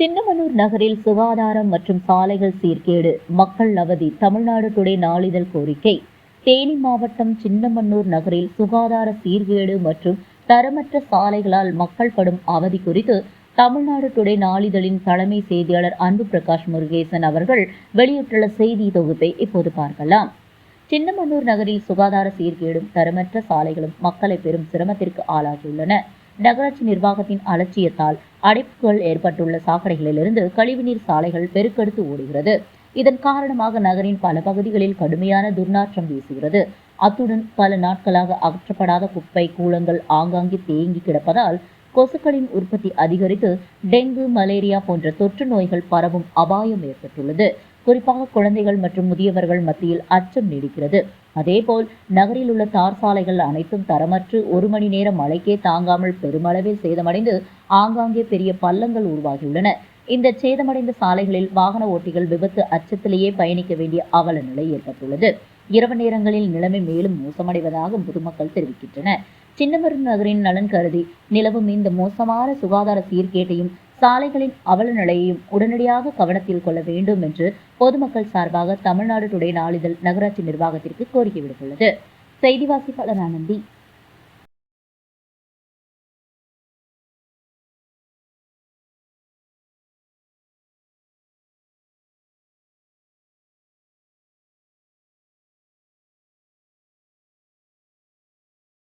சின்னமனூர் நகரில் சுகாதாரம் மற்றும் சாலைகள் சீர்கேடு மக்கள் அவதி தமிழ்நாடு டுடே நாளிதழ் கோரிக்கை. தேனி மாவட்டம் சின்னமன்னூர் நகரில் சுகாதார சீர்கேடு மற்றும் தரமற்ற சாலைகளால் மக்கள் படும் அவதி குறித்து தமிழ்நாடு டுடே நாளிதழின் தலைமை செய்தியாளர் அன்பு பிரகாஷ் முருகேசன் அவர்கள் வெளியிட்டுள்ள செய்தி தொகுப்பை இப்போது பார்க்கலாம். சின்னமன்னூர் நகரில் சுகாதார சீர்கேடும் தரமற்ற சாலைகளும் மக்களை பெரும் சிரமத்திற்கு ஆளாகியுள்ளன. நகராட்சி நிர்வாகத்தின் அலட்சியத்தால் அடைப்புகள் ஏற்பட்டுள்ள சாக்கடைகளிலிருந்து கழிவுநீர் சாலைகள் பெருக்கெடுத்து ஓடுகிறது. இதன் காரணமாக நகரின் பல பகுதிகளில் கடுமையான துர்நாற்றம் வீசுகிறது. அத்துடன் பல நாட்களாக அகற்றப்படாத குப்பை கூலங்கள் ஆங்காங்கே தேங்கி கிடப்பதால் கொசுக்களின் உற்பத்தி அதிகரித்து டெங்கு மலேரியா போன்ற தொற்று நோய்கள் பரவும் அபாயம் ஏற்பட்டுள்ளது. குறிப்பாக குழந்தைகள் மற்றும் முதியவர்கள் மத்தியில் அச்சம் நீடிக்கிறது. அதேபோல் நகரில் உள்ள தார் சாலைகள் அனைத்தும் தரமற்று ஒரு மணி நேரம் மழைக்கே தாங்காமல் பெருமளவில் சேதமடைந்து ஆங்காங்கே பெரிய பள்ளங்கள் உருவாகியுள்ளன. இந்த சேதமடைந்த சாலைகளில் வாகன ஓட்டிகள் விபத்து அச்சத்திலேயே பயணிக்க வேண்டிய அவல நிலை ஏற்பட்டுள்ளது. இரவு நேரங்களில் நிலைமை மேலும் மோசமடைவதாக பொதுமக்கள் தெரிவிக்கின்றனர். சின்னமருது நகரின் நலன் கருதி நிலவும் இந்த மோசமான சுகாதார சீர்கேட்டையும் சாலைகளின் அவல நிலையையும் உடனடியாக கவனத்தில் கொள்ள வேண்டும் என்று பொதுமக்கள் சார்பாக தமிழ்நாடு டுடே நாளிதழ் நகராட்சி நிர்வாகத்திற்கு கோரிக்கை விடுத்துள்ளது. செய்தி வாசிப்பாளர் ஆனந்தி.